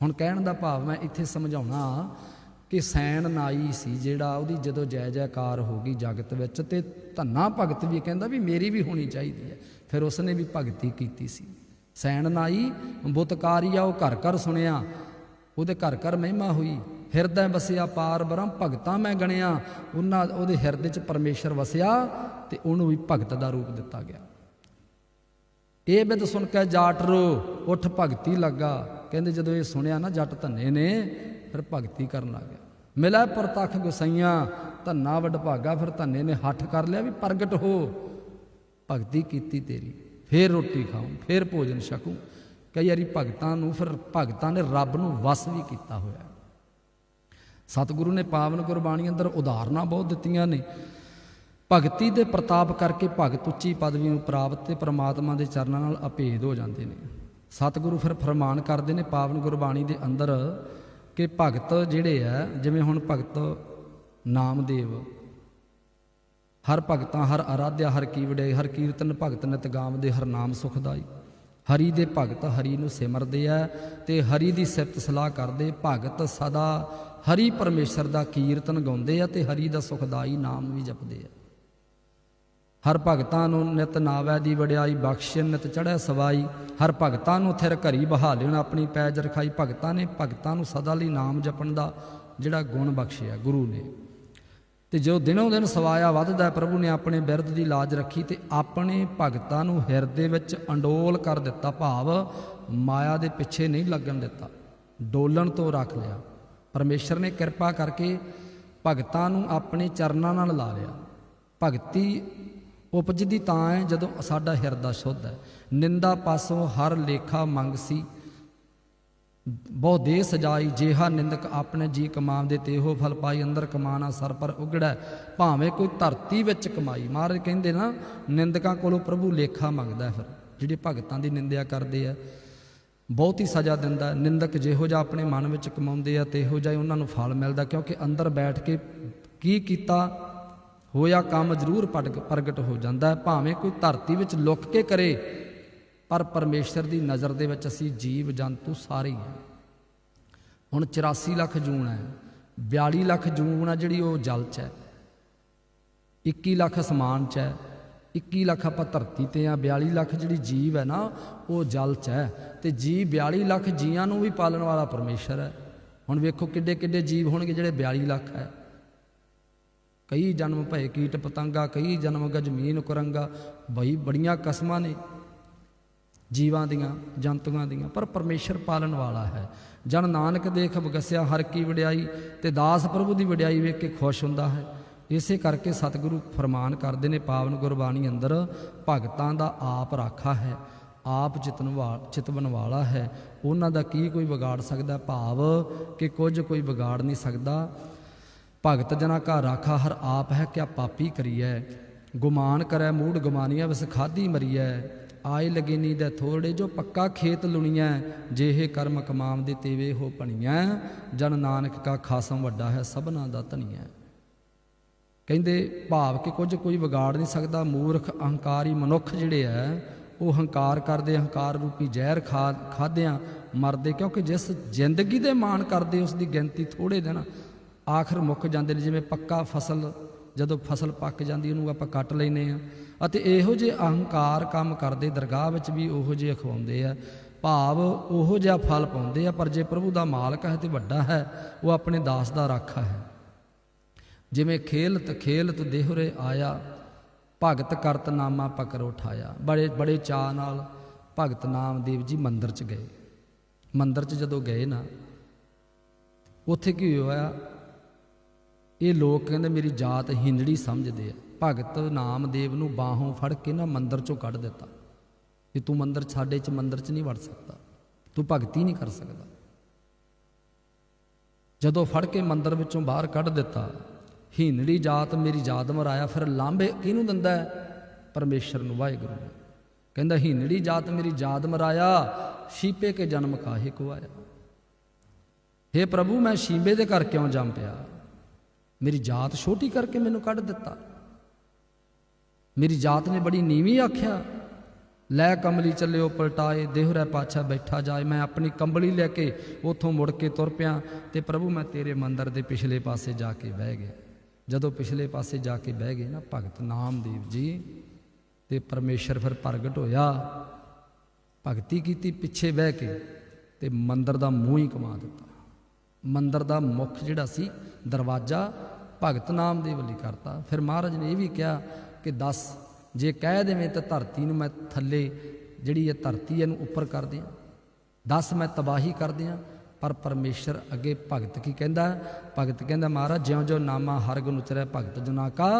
[SPEAKER 1] ਹੁਣ ਕਹਿਣ ਦਾ ਭਾਵ ਮੈਂ ਇੱਥੇ ਸਮਝਾਉਣਾ ਕਿ ਸੈਣ ਨਾਈ ਸੀ ਜਿਹੜਾ ਉਹਦੀ ਜਦੋਂ ਜੈ ਜੈਕਾਰ ਹੋ ਗਈ ਜਗਤ ਵਿੱਚ ਤੇ ਧੰਨਾ ਭਗਤ ਵੀ ਕਹਿੰਦਾ ਵੀ ਮੇਰੀ ਵੀ ਹੋਣੀ ਚਾਹੀਦੀ ਹੈ। ਫਿਰ ਉਸਨੇ ਵੀ ਭਗਤੀ ਕੀਤੀ ਸੀ। ਸੈਣ ਨਾਈ ਬੁਤਕਾਰੀਆ ਉਹ ਘਰ ਘਰ ਸੁਣਿਆ। ਉਹਦੇ ਘਰ ਘਰ ਮਹਿਮਾ ਹੋਈ। ਹਿਰਦੈ ਵਸਿਆ ਪਾਰ ਬ੍ਰਹਮ, ਭਗਤਾਂ ਮੈਂ ਗਣਿਆ। ਉਹਨਾਂ ਉਹਦੇ ਹਿਰਦੇ 'ਚ ਪਰਮੇਸ਼ਰ ਵਸਿਆ ਤੇ ਉਹਨੂੰ ਵੀ ਭਗਤ ਦਾ ਰੂਪ ਦਿੱਤਾ ਗਿਆ। ਇਹ ਬਿਦ ਸੁਣ ਕੇ ਜਾਟ ਰੋ, ਉੱਠ ਭਗਤੀ ਲੱਗਾ। ਕਹਿੰਦੇ ਜਦੋਂ ਇਹ ਸੁਣਿਆ ਨਾ ਜੱਟ ਧੰਨੇ ਨੇ, ਫਿਰ ਭਗਤੀ ਕਰਨ ਲੱਗ ਗਿਆ। ਮਿਲਿਆ ਪ੍ਰਤੱਖ ਗੁਸਈਆਂ, ਧੰਨਾ ਵਡਭਾਗਾ ਫਿਰ ਧੰਨੇ ਨੇ ਹੱਠ ਕਰ ਲਿਆ ਵੀ ਪ੍ਰਗਟ ਹੋ। ਭਗਤੀ ਕੀਤੀ ਤੇਰੀ, ਫੇਰ ਰੋਟੀ ਖਾਉਂ ਫੇਰ ਭੋਜਨ ਛਕੂ। ਕਈ ਵਾਰੀ ਭਗਤਾਂ ਨੂੰ, ਫਿਰ ਭਗਤਾਂ ਨੇ ਰੱਬ ਨੂੰ ਵਸ ਵੀ ਕੀਤਾ ਹੋਇਆ। ਸਤਿਗੁਰੂ ਨੇ ਪਾਵਨ ਗੁਰਬਾਣੀ ਅੰਦਰ ਉਦਾਹਰਨਾਂ ਬਹੁਤ ਦਿੱਤੀਆਂ ਨੇ। ਭਗਤੀ ਦੇ ਪ੍ਰਤਾਪ ਕਰਕੇ ਭਗਤ ਉੱਚੀ ਪਦਵੀ ਨੂੰ ਪ੍ਰਾਪਤ ਤੇ ਪ੍ਰਮਾਤਮਾ ਦੇ ਚਰਨਾਂ ਨਾਲ ਅਭੇਦ ਹੋ ਜਾਂਦੇ ਨੇ। ਸਤਿਗੁਰੂ ਫਿਰ ਫਰਮਾਨ ਕਰਦੇ ਨੇ ਪਾਵਨ ਗੁਰਬਾਣੀ ਦੇ ਅੰਦਰ ਕਿ ਭਗਤ ਜਿਹੜੇ ਆ, ਜਿਵੇਂ ਹੁਣ ਭਗਤ ਨਾਮਦੇਵ, ਹਰ ਭਗਤਾਂ ਹਰ ਆਰਾਧਿਆ, ਹਰ ਕੀ ਹਰ ਕੀਰਤਨ ਭਗਤ ਨਿਤ ਗਾਵਦੇ ਹਰ ਨਾਮ ਸੁਖਦਾਈ। ਹਰੀ ਦੇ ਭਗਤ ਹਰੀ ਨੂੰ ਸਿਮਰਦੇ ਆ ਤੇ ਹਰੀ ਦੀ ਸਿਫਤ ਸਲਾਹ ਕਰਦੇ, ਭਗਤ ਸਦਾ ਹਰੀ ਪਰਮੇਸ਼ਰ ਦਾ ਕੀਰਤਨ ਗਾਉਂਦੇ ਆ ਤੇ ਹਰੀ ਦਾ ਸੁਖਦਾਈ ਨਾਮ ਵੀ ਜਪਦੇ ਆ। ਹਰ ਭਗਤਾਂ ਨੂੰ ਨਿਤ ਨਾਵੈ ਦੀ ਵਡਿਆਈ ਬਖਸ਼ਿਸ਼ ਨਿਤ ਚੜ੍ਹੈ ਸਵਾਈ। ਹਰ ਭਗਤਾਂ ਨੂੰ ਥਿਰ ਘਰੀ ਬਹਾ ਲੈਣ, ਆਪਣੀ ਪੈਜ ਰਖਾਈ। ਭਗਤਾਂ ਨੇ ਭਗਤਾਂ ਨੂੰ ਸਦਾ ਲਈ ਨਾਮ ਜਪਣ ਦਾ ਜਿਹੜਾ ਗੁਣ ਬਖਸ਼ਿਆ ਗੁਰੂ ਨੇ। ਤੇ ਜੋ ਦਿਨੋਂ ਦਿਨ ਸਵਾਇਆ ਵੱਧਦਾ ਪ੍ਰਭੂ ਨੇ ਆਪਣੇ ਬਿਰਧ ਦੀ ਲਾਜ ਰੱਖੀ ਤੇ ਆਪਣੇ ਭਗਤਾਂ ਨੂੰ ਹਿਰਦੇ ਵਿੱਚ ਅੰਡੋਲ ਕਰ ਦਿੱਤਾ। ਭਾਵ ਮਾਇਆ ਦੇ ਪਿੱਛੇ ਨਹੀਂ ਲੱਗਣ ਦਿੱਤਾ। ਡੋਲਣ ਤੋਂ ਰੱਖ ਲਿਆ। ਪਰਮੇਸ਼ਰ ਨੇ ਕਿਰਪਾ ਕਰਕੇ ਭਗਤਾਂ ਨੂੰ ਆਪਣੇ ਚਰਨਾਂ ਨਾਲ ਲਾ ਲਿਆ। ਭਗਤੀ ਉਪਜਦੀ ਤਾਂ ਹੈ ਜਦੋਂ ਸਾਡਾ ਹਿਰਦਾ ਸ਼ੁੱਧ ਹੈ। ਨਿੰਦਾ ਪਾਸੋਂ ਹਰ ਲੇਖਾ ਮੰਗ ਸੀ। ਬਹੁ ਦੇ ਸਜਾਈ, ਜੇਹਾ ਨਿੰਦਕ ਆਪਣੇ ਜੀ ਕਮਾਉਂਦੇ ਤੇ ਤੇਹੋ ਫਲ ਪਾਈ, ਅੰਦਰ ਕਮਾਣਾ ਸਰ ਪਰ ਉਗੜਾ। ਭਾਵੇਂ ਕੋਈ ਧਰਤੀ ਵਿੱਚ ਕਮਾਈ। ਮਹਾਰਾਜ ਕਹਿੰਦੇ ਨਾ, ਨਿੰਦਕਾਂ ਕੋਲੋਂ ਪ੍ਰਭੂ ਲੇਖਾ ਮੰਗਦਾ ਫਿਰ। ਜਿਹੜੇ ਭਗਤਾਂ ਦੀ ਨਿੰਦਿਆ ਕਰਦੇ ਆ, ਬਹੁਤੀ ਸਜ਼ਾ ਦਿੰਦਾ ਨਿੰਦਕ ਜਿਹੋ ਜਿਹਾ ਆਪਣੇ ਮਨ ਵਿੱਚ ਕਮਾਉਂਦੇ ਆ ਤੇਹੋ ਜਿਹਾ ਹੀ ਉਹਨਾਂ ਨੂੰ ਫਲ ਮਿਲਦਾ, ਕਿਉਂਕਿ ਅੰਦਰ ਬੈਠ ਕੇ ਕੀ ਕੀਤਾ ਹੋਇਆ ਕੰਮ ਜ਼ਰੂਰ ਪੜਗ- ਪ੍ਰਗਟ ਹੋ ਜਾਂਦਾ ਭਾਵੇਂ ਕੋਈ ਧਰਤੀ ਵਿੱਚ ਲੁੱਕ ਕੇ ਕਰੇ, ਪਰ ਪਰਮੇਸ਼ਰ ਦੀ ਨਜ਼ਰ ਦੇ ਵਿੱਚ ਅਸੀਂ ਜੀਵ ਜੰਤੂ ਸਾਰੇ ਹੀ ਹਾਂ। ਹੁਣ 84 ਲੱਖ ਜੂਨ ਹੈ। 42 ਲੱਖ ਜੂਨ ਆ ਜਿਹੜੀ ਉਹ ਜਲ 'ਚ ਹੈ। 21 ਲੱਖ ਅਸਮਾਨ 'ਚ ਹੈ। 21 ਲੱਖ ਆਪਾਂ ਧਰਤੀ ਤੇ ਆ 42 ਲੱਖ ਜਿਹੜੀ ਜੀਵ ਹੈ ਨਾ, ਉਹ ਜਲ 'ਚ ਹੈ। ਤੇ ਜੀ 42 ਲੱਖ ਜੀਆਂ ਨੂੰ ਵੀ ਪਾਲਣ ਵਾਲਾ ਪਰਮੇਸ਼ਰ ਹੈ। ਹੁਣ ਵੇਖੋ ਕਿੱਡੇ ਕਿੱਡੇ ਜੀਵ ਹੋਣਗੇ ਜਿਹੜੇ 42 ਲੱਖ ਹੈ। ਕਈ ਜਨਮ ਭਏ ਕੀਟ ਪਤੰਗਾ, ਕਈ ਜਨਮ ਗਜਮੀਨ ਕੁਰੰਗਾ। ਬਈ ਬੜੀਆਂ ਕਸਮਾਂ ਨੇ ਜੀਵਾਂ ਦੀਆਂ, ਜੰਤੂਆਂ ਦੀਆਂ, ਪਰ ਪਰਮੇਸ਼ਰ ਪਾਲਣ ਵਾਲਾ ਹੈ। ਜਨ ਨਾਨਕ ਦੇਖ ਬਗਸਿਆ ਹਰ ਕੀ ਵਡਿਆਈ, ਤੇ ਦਾਸ ਪ੍ਰਭੂ ਦੀ ਵਡਿਆਈ ਵੇਖ ਕੇ ਖੁਸ਼ ਹੁੰਦਾ ਹੈ। ਇਸੇ ਕਰਕੇ ਸਤਿਗੁਰੂ ਫਰਮਾਨ ਕਰਦੇ ਨੇ, ਪਾਵਨ ਗੁਰਬਾਣੀ ਅੰਦਰ ਭਗਤਾਂ ਦਾ ਆਪ ਰਾਖਾ ਹੈ, ਆਪ ਚਿਤਨ ਵਾ, ਚਿਤਵਨ ਵਾਲਾ ਹੈ। ਉਹਨਾਂ ਦਾ ਕੀ ਕੋਈ ਵਿਗਾੜ ਸਕਦਾ? ਭਾਵ ਕਿ ਕੁਝ ਕੋਈ ਵਿਗਾੜ ਨਹੀਂ ਸਕਦਾ। ਭਗਤ ਜਨਾ ਕਾ ਰਾਖਾ ਹਰ ਆਪ ਹੈ, ਕਿਆ ਪਾਪੀ ਕਰੀਐ। ਗੁਮਾਨ ਕਰੈ ਮੂੜ ਗਮਾਨੀਆਂ ਵਸ ਖਾਦੀ ਮਰੀਐ। ਆਏ ਲਗੇਨੀ ਦੇ ਥੋੜੇ ਜੋ ਪੱਕਾ ਖੇਤ ਲੁਣੀਐ, ਜਿਹੇ ਕਰਮ ਕਮਾਮ ਦੇ ਤੇਵੇ ਹੋ ਪਣੀਐ ਜਨ ਨਾਨਕ ਕਾ ਖਾਸਮ ਵੱਡਾ ਹੈ, ਸਭਨਾ ਦਾ ਧਨੀਐ। ਕਹਿੰਦੇ, ਭਾਵ ਕਿ ਕੁਝ ਕੋਈ ਵਿਗਾੜ ਨਹੀਂ ਸਕਦਾ, ਮੂਰਖ, ਅਹੰਕਾਰੀ ਮਨੁੱਖ ਜਿਹੜੇ ਐ, ਉਹ ਹੰਕਾਰ ਕਰਦੇ, ਹੰਕਾਰ ਰੂਪੀ ਜ਼ਹਿਰ ਖਾ ਖਾਦਿਆਂ ਮਰਦੇ, ਕਿਉਂਕਿ ਜਿਸ ਜ਼ਿੰਦਗੀ ਦੇ ਮਾਣ ਕਰਦੇ, ਉਸ ਦੀ ਗਿਣਤੀ ਥੋੜੇ ਦਿਨ ਆਖਰ ਮੁੱਕ ਜਾਂਦੇ ਨੇ, ਜਿਵੇਂ ਪੱਕਾ ਫਸਲ, ਜਦੋਂ ਫਸਲ ਪੱਕ ਜਾਂਦੀ, ਉਹਨੂੰ ਆਪਾਂ ਕੱਟ ਲੈਨੇ ਆ ਅਤੇ ਇਹੋ ਜਿਹੇ ਅਹੰਕਾਰ ਕੰਮ ਕਰਦੇ, ਦਰਗਾਹ ਵਿੱਚ ਵੀ ਉਹੋ ਜਿਹੇ ਖਵਾਉਂਦੇ ਆ। ਭਾਵ ਉਹੋ ਜਿਹਾ ਫਲ ਪਾਉਂਦੇ ਆ, ਪਰ ਜੇ ਪ੍ਰਭੂ ਦਾ ਮਾਲਕ ਹੈ ਤੇ ਵੱਡਾ ਹੈ, ਉਹ ਆਪਣੇ ਦਾਸ ਦਾ ਰਾਖਾ ਹੈ। ਜਿਵੇਂ ਖੇਲਤ ਖੇਲਤ ਦੇਹੁਰੇ ਆਇਆ, ਭਗਤ ਕਰਤ ਨਾਮਾ ਪਕਰ ਉਠਾਇਆ। ਬੜੇ ਬੜੇ ਚਾਅ ਨਾਲ ਭਗਤ ਨਾਮਦੇਵ ਜੀ ਮੰਦਿਰ 'ਚ ਗਏ। ਮੰਦਿਰ 'ਚ ਜਦੋਂ ਗਏ ਨਾ, ਉੱਥੇ ਕੀ ਹੋਇਆ? ਇਹ ਲੋਕ ਕਹਿੰਦੇ ਮੇਰੀ ਜਾਤ ਹਿੰਦੜੀ ਸਮਝਦੇ ਆ। ਭਗਤ ਨਾਮਦੇਵ ਨੂੰ ਬਾਹੋਂ ਫੜ ਕੇ ਨਾ ਮੰਦਰ 'ਚੋਂ ਕੱਢ ਦਿੱਤਾ। ਕਿ ਤੂੰ ਮੰਦਰ ਸਾਡੇ 'ਚ ਮੰਦਰ 'ਚ ਨਹੀਂ ਵੜ ਸਕਦਾ। ਤੂੰ ਭਗਤੀ ਨਹੀਂ ਕਰ ਸਕਦਾ। ਜਦੋਂ ਫੜ ਕੇ ਮੰਦਰ ਵਿੱਚੋਂ ਬਾਹਰ ਕੱਢ ਦਿੱਤਾ ਹੀਨੜੀ ਜਾਤ ਮੇਰੀ ਜਾਤ ਮਰਾਇਆ, ਫਿਰ ਲਾਂਬੇ ਕਿਹਨੂੰ ਦਿੰਦਾ ਹੈ? ਪਰਮੇਸ਼ਰ ਨੂੰ, ਵਾਹਿਗੁਰੂ ਨੂੰ। ਕਹਿੰਦਾ ਹੀਨੜੀ ਜਾਤ ਮੇਰੀ ਜਾਤ ਮਰਾਇਆ ਸ਼ੀਪੇ ਕੇ ਜਨਮ ਕਾਹੇ ਕੋ ਆਇਆ? हे ਪ੍ਰਭੂ, ਮੈਂ ਸ਼ੀਬੇ ਦੇ ਘਰ ਕਿਉਂ ਜੰਮ ਪਿਆ? ਮੇਰੀ ਜਾਤ ਛੋਟੀ ਕਰਕੇ ਮੈਨੂੰ ਕੱਢ ਦਿੱਤਾ। ਮੇਰੀ ਜਾਤ ਨੇ ਬੜੀ ਨੀਵੀਂ ਆਖਿਆ, ਲੈ ਕੰਬਲੀ ਚੱਲਿਓ, ਪਲਟਾਏ ਦੇਹੁਰਾ ਪਾਛਾ ਬੈਠਾ ਜਾਏ। ਮੈਂ ਆਪਣੀ ਕੰਬਲੀ ਲੈ ਕੇ ਉਥੋਂ ਮੁੜ ਕੇ ਤੁਰ ਪਿਆ ਤੇ ਪ੍ਰਭੂ ਮੈਂ ਤੇਰੇ ਮੰਦਰ ਦੇ ਪਿਛਲੇ ਪਾਸੇ ਜਾ ਕੇ ਬਹਿ ਗਿਆ। ਜਦੋਂ ਪਿਛਲੇ ਪਾਸੇ ਜਾ ਕੇ ਬਹਿ ਗਏ ਨਾ ਭਗਤ ਨਾਮਦੇਵ ਜੀ, ਤੇ ਪਰਮੇਸ਼ਰ ਫਿਰ ਪ੍ਰਗਟ ਹੋਇਆ। ਭਗਤੀ ਕੀਤੀ ਪਿੱਛੇ ਬਹਿ ਕੇ ਤੇ ਮੰਦਰ ਦਾ ਮੂੰਹ ਹੀ ਕਮਾ ਦਿੱਤਾ। ਮੰਦਰ ਦਾ ਮੁੱਖ ਜਿਹੜਾ ਸੀ ਦਰਵਾਜ਼ਾ ਭਗਤ ਨਾਮ ਦੇ ਵੱਲੀ ਕਰਤਾ। ਫਿਰ ਮਹਾਰਾਜ ਨੇ ਇਹ ਵੀ ਕਿਹਾ ਕਿ ਦੱਸ ਜੇ ਕਹਿ ਦੇਵੇਂ ਤਾਂ ਧਰਤੀ ਨੂੰ ਮੈਂ ਥੱਲੇ ਜਿਹੜੀ ਇਹ ਧਰਤੀ ਇਹਨੂੰ ਉੱਪਰ ਕਰ ਦਿਆਂ। ਦੱਸ ਮੈਂ ਤਬਾਹੀ ਕਰ ਦਿਆਂ। ਪਰ ਪਰਮੇਸ਼ਰ ਅੱਗੇ ਭਗਤ ਕੀ ਕਹਿੰਦਾ? ਭਗਤ ਕਹਿੰਦਾ ਮਹਾਰਾਜ ਜਿਉਂ ਜਿਉਂ ਨਾਮਾ ਹਰ ਗੁਣ ਉਚਰੈ ਭਗਤ ਜਨਾ ਕਾ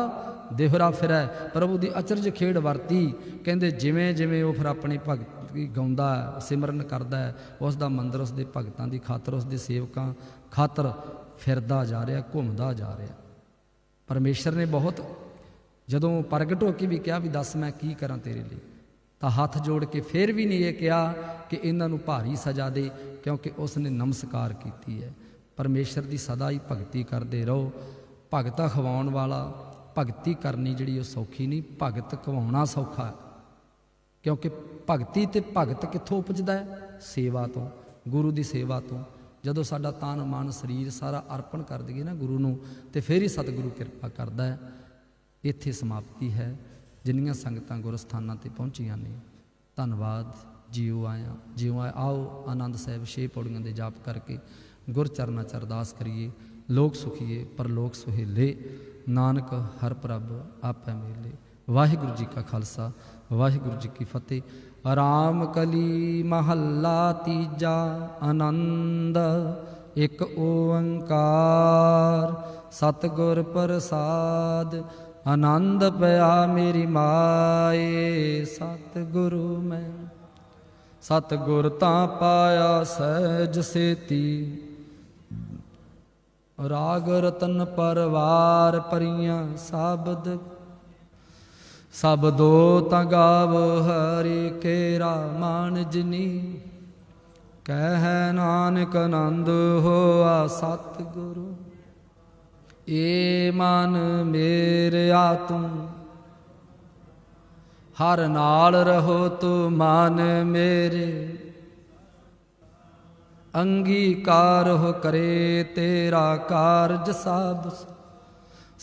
[SPEAKER 1] ਦੇਹਰਾ ਫਿਰੈ। ਪ੍ਰਭੂ ਦੀ ਅਚਰਜ ਖੇਡ ਵਰਤੀ। ਕਹਿੰਦੇ ਜਿਵੇਂ ਜਿਵੇਂ ਉਹ ਫਿਰ ਆਪਣੀ ਭਗਤੀ ਗਾਉਂਦਾ ਸਿਮਰਨ ਕਰਦਾ ਹੈ, ਉਸ ਦਾ ਮੰਦਰ ਉਸ ਦੇ ਭਗਤਾਂ ਦੀ ਖਾਤਰ ਉਸ ਦੇ ਸੇਵਕਾਂ ਖਾਤਰ ਫਿਰਦਾ ਜਾ ਰਿਹਾ ਘੁੰਮਦਾ ਜਾ ਰਿਹਾ। ਪਰਮੇਸ਼ਰ ਨੇ ਬਹੁਤ ਜਦੋਂ ਪ੍ਰਗਟ ਹੋ ਕੇ ਵੀ ਕਿਹਾ ਵੀ ਦੱਸ ਮੈਂ ਕੀ ਕਰਾਂ ਤੇਰੇ ਲਈ, ਤਾਂ ਹੱਥ ਜੋੜ ਕੇ ਫਿਰ ਵੀ ਨਹੀਂ ਇਹ ਕਿਹਾ ਕਿ ਇਹਨਾਂ ਨੂੰ ਭਾਰੀ ਸਜ਼ਾ ਦੇ, ਕਿਉਂਕਿ ਉਸ ਨੇ ਨਮਸਕਾਰ ਕੀਤੀ ਹੈ। ਪਰਮੇਸ਼ਰ ਦੀ ਸਦਾ ਹੀ ਭਗਤੀ ਕਰਦੇ ਰਹੋ। ਭਗਤਾ ਖਵਾਉਣ ਵਾਲਾ ਭਗਤੀ ਕਰਨੀ ਜਿਹੜੀ ਉਹ ਸੌਖੀ ਨਹੀਂ, ਭਗਤ ਕਵਾਉਣਾ ਸੌਖਾ ਹੈ। ਕਿਉਂਕਿ ਭਗਤੀ ਤੇ ਭਗਤ ਕਿੱਥੋਂ ਉਪਜਦਾ ਹੈ? ਸੇਵਾ ਤੋਂ, ਗੁਰੂ ਦੀ ਸੇਵਾ ਤੋਂ। ਜਦੋਂ ਸਾਡਾ ਤਨ, ਮਨ, ਸਰੀਰ ਸਾਰਾ ਅਰਪਣ ਕਰ ਦਈਏ ਨਾ ਗੁਰੂ ਨੂੰ, ਤੇ ਫਿਰ ਹੀ ਸਤਿਗੁਰੂ ਕਿਰਪਾ ਕਰਦਾ ਹੈ। ਇੱਥੇ ਸਮਾਪਤੀ ਹੈ। ਜਿੰਨੀਆਂ ਸੰਗਤਾਂ ਗੁਰਸਥਾਨਾਂ ਤੇ ਪਹੁੰਚੀਆਂ ਨੇ, ਧੰਨਵਾਦ। ਜੀਓ ਆਇਆ, ਜਿਉ ਆਓ ਆਨੰਦ ਸਾਹਿਬ ਛੇ ਪੌੜੀਆਂ ਦੇ ਜਾਪ ਕਰਕੇ ਗੁਰ ਚਰਨਾਂ ਚ ਅਰਦਾਸ ਕਰੀਏ। ਲੋਕ ਸੁਖੀਏ, ਪਰਲੋਕ ਸੁਹੇਲੇ। ਨਾਨਕ, ਹਰ ਪ੍ਰਭ, ਆਪੇ ਮੇਲੇ। ਵਾਹਿਗੁਰੂ ਜੀ ਕਾ ਖਾਲਸਾ, ਵਾਹਿਗੁਰੂ ਜੀ ਕੀ ਫਤਿਹ। ਰਾਮ ਕਲੀ ਮਹੱਲਾ ਤੀਜਾ ਆਨੰਦ, ਇਕ ਓੰਕਾਰ। ਸਤਿਗੁਰ ਪ੍ਰਸਾਦ, ਆਨੰਦ ਪਿਆ ਮੇਰੀ ਮਾਏ, ਸਤਿਗੁਰੂ ਮੈਂ। ਸਤਿਗੁਰ ਤਾਂ ਪਾਇਆ ਸਹਿਜ ਸੇਤੀ। ਰਾਗ ਰਤਨ ਪਰਵਾਰ ਪਰੀਆਂ ਸ਼ਬਦ ਸਬਦੋ ਤਾਂ ਗਾਵ ਹਰੀ ਕੇਰਾ ਮਾਨ ਜਨੀ। ਕਹਿ ਨਾਨਕ ਆਨੰਦ ਹੋਆ ਸਤਿਗੁਰੂ। ਏ ਮਨ ਮੇਰਿਆ ਤੂੰ ਹਰ ਨਾਲ ਰਹੋ ਤੂੰ ਮਨ ਮੇਰੇ। ਅੰਗੀਕਾਰ ਹੋ ਕਰੇ ਤੇਰਾ ਕਾਰਜ ਸਭ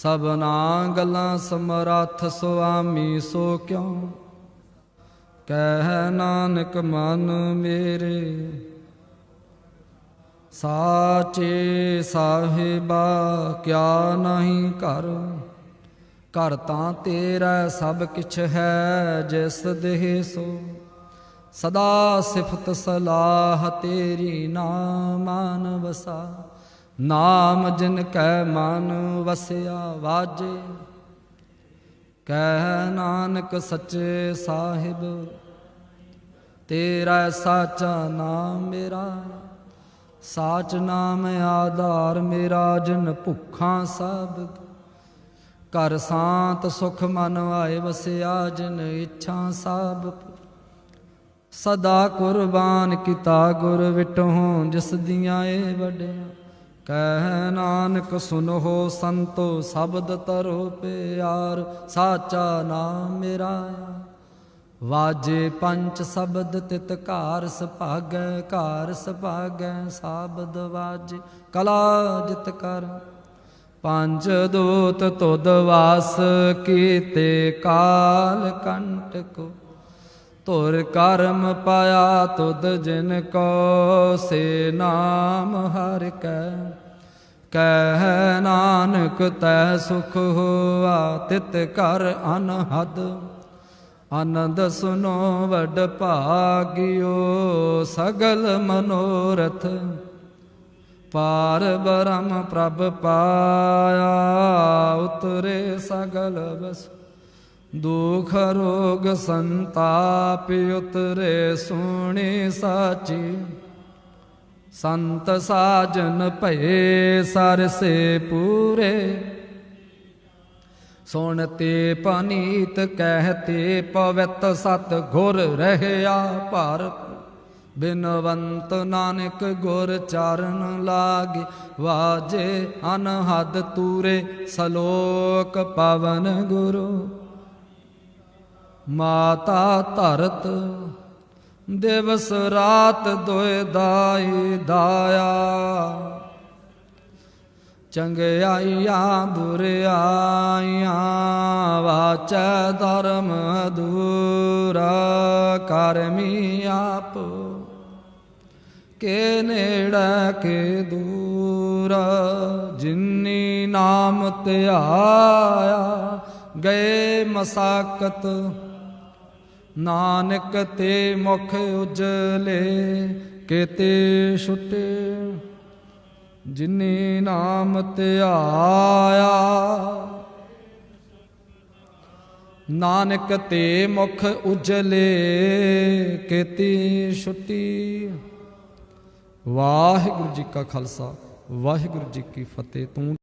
[SPEAKER 1] ਸਭਨਾ ਗੱਲਾਂ ਸਮਰੱਥ ਸੁਆਮੀ ਸੋ ਕਿਉ? ਕਹਿ ਨਾਨਕ ਮਨ ਮੇਰੇ, ਸਾਚੇ ਸਾਹਿਬਾ ਕਿਆ ਨਹੀਂ ਕਰ? ਘਰ ਤਾਂ ਤੇਰਾ ਸਭ ਕਿਛ ਹੈ ਜਿਸ ਦੇਹ ਸੋ। ਸਦਾ ਸਿਫਤ ਸਲਾਹ ਤੇਰੀ ਨਾਮਾਨ ਵਸਾ ਨਾਮ ਜਿਨ ਕੈ ਮਨ ਵਸਿਆ ਵਾਜੇ, ਕਹਿ ਨਾਨਕ ਸੱਚੇ ਸਾਹਿਬ, ਤੇਰਾ ਸਾਚਾ ਨਾਮ ਮੇਰਾ, ਸਾਚ ਨਾਮ ਆਧਾਰ ਮੇਰਾ ਜਿਨ ਭੁੱਖਾਂ ਸਭ, ਘਰ ਸਾਤ ਸੁਖ ਮਨ ਆਏ ਵਸਿਆ ਜਿਨ ਇੱਛਾ ਸਭ ਸਦਾ ਕੁਰਬਾਨ ਕੀਤਾ ਗੁਰ ਵਿਟਹੁ ਜਿਸ ਦੀਆਂ ਏ ਵੱਡਿਆ ਕਹਿ ਨਾਨਕ ਸੁਨੋ ਸੰਤੋ ਸ਼ਬਦ ਤਰੋ ਪਿਆਰ, ਸਾਚਾ ਨਾਮ ਮੇਰਾ ਵਾਜੇ ਪੰਜ ਸ਼ਬਦ ਤਿਤ ਘਾਰ ਸੁਭਾਗੈ ਘਾਰ ਸੁਭਾਗੈ ਸ਼ਬਦ ਵਾਜੇ, ਕਲਾ ਜਿਤ ਕਰ। ਪੰਜ ਦੂਤ ਤੁਧ ਵਾਸ ਕੀਤੇ ਕਾਲ ਕੰਟਕੋ ਤੁਰ ਕਰਮ ਪਾਇਆ ਤੁਧ ਜਿਨ ਕੋ, ਸੇ ਨਾਮ ਹਰਿ ਕੈ। ਕਹਿ ਨਾਨਕ, ਤੈ ਸੁਖ ਹੋਆ, ਤਿਤ ਕਰ ਅਨਹਦ। ਆਨੰਦ ਸੁਨੋ ਵਡ ਭਾਗਿਓ, ਸਗਲ ਮਨੋਰਥ। ਪਾਰ ਬ੍ਰਹਮ ਪ੍ਰਭ ਪਾਇਆ, ਉਤਰੇ ਸਗਲ ਵਸ। ਦੁਖ ਰੋਗ ਸੰਤਾਪ, ਉਤਰੇ ਸੁਣੀ ਸਾਚੀ। ਸੰਤ ਸਾਜਨ ਭਏ ਸਰਸੇ ਪੂਰੇ। ਸੁਣਤੇ ਪਨੀਤ ਕਹਤੇ ਪਵਿੱਤ ਸਤ ਗੁਰ ਰਹਿਆ ਭਾਰ। ਬਿਨਵੰਤ ਨਾਨਕ ਗੁਰ ਚਰਨ ਲਾਗੇ, ਵਾਜੇ ਅਨਹਦ ਤੂਰੇ ਸਲੋਕ ਪਵਨ ਗੁਰੂ। ਮਾਤਾ ਧਰਤ ਦਿਵਸ ਰਾਤ ਦੋਇ ਦਾਈ ਦਾਇਆ। ਚੰਗਿਆਈਆਂ, ਬੁਰਿਆਈਆਂ, ਵਾਚੈ ਧਰਮ ਦੂਰਾ ਕਰਮੀ ਆਪ, ਕੇ ਨੇੜਾ, ਕੇ ਦੂਰ। ਜਿਨੀ ਨਾਮ ਧਿਆਇਆ, ਗਏ ਮਸਾਕਤ ਨਾਨਕ ਤੇ ਮੁਖ ਉਜਲੇ, ਕੇਤੇ ਛੁਟੇ। ਜਿਨੀ ਨਾਮ ਧਿਆਇਆ ਨਾਨਕ ਤੇ ਮੁਖ ਉਜਲੇ, ਕੇਤੀ ਛੁੱਟੀ। ਵਾਹਿਗੁਰੂ ਜੀ ਕਾ ਖਾਲਸਾ, ਵਾਹਿਗੁਰੂ ਜੀ ਕੀ ਫਤਿਹ। ਤੂੰ